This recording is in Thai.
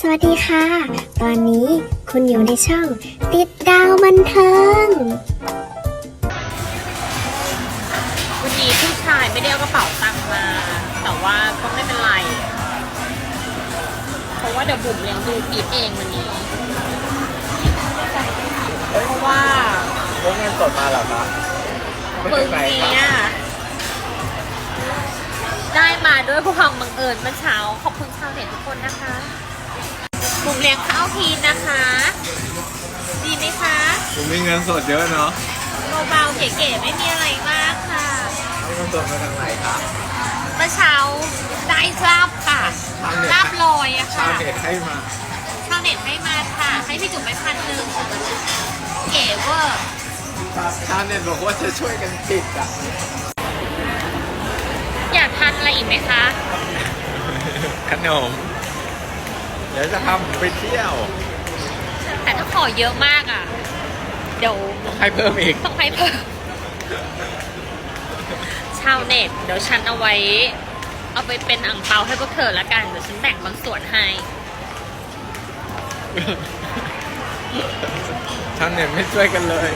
สวัสดีค่ะ ตอนนี้คุณอยู่ในช่อง ติดดาวบันเทิง วันนี้ผู้ชายไม่ได้เอากระเป๋าตังค์มา แต่ว่าก็ไม่เป็นไร เพราะว่าเดี๋ยวบุ๋มเลี้ยงดูปีบเองวันนี้ เพราะว่าพกเงินสดมาเหรอครับปึงเนี้ยได้มาด้วยความบังเอิญเมื่อเช้า ขอบคุณชาวเน็ตทุกคนนะคะบุ๋มเลี้ยงข้าวทีนนะคะ ดีไหมคะผมมีเงินสดเยอะเนาะเบาๆเก๋ๆไม่มีอะไรมากค่ะ เอาเงินสดมาทางไหนครับเมื่อเช้าได้ลาบค่ะลาบลอยอะชาค่ะวเน็ตให้มา ชาวเน็ตให้มาค่ะ ให้พี่จุ๋มไปพันหนึ่งเก๋เวอร์ชาวเน็ตบอกว่าจะช่วยกันปิดอะอยากทานอะไรอีกไหมคะ ขนม ดี๋ยวจะพาผมไปเที่ยว แต่ถ้าขอเยอะมากอะเดี๋ยวให้เพิ่มอีก ต้องให้เพิ่ม ชาวเน็ต เดี๋ยวฉันเอาไว้ เอาไปเป็นอ่างเปาให้พวกเธอละกัน เดี๋ยวฉันแบ่งบางส่วนให้ชาวเน็ตไม่ช่วยกันเลย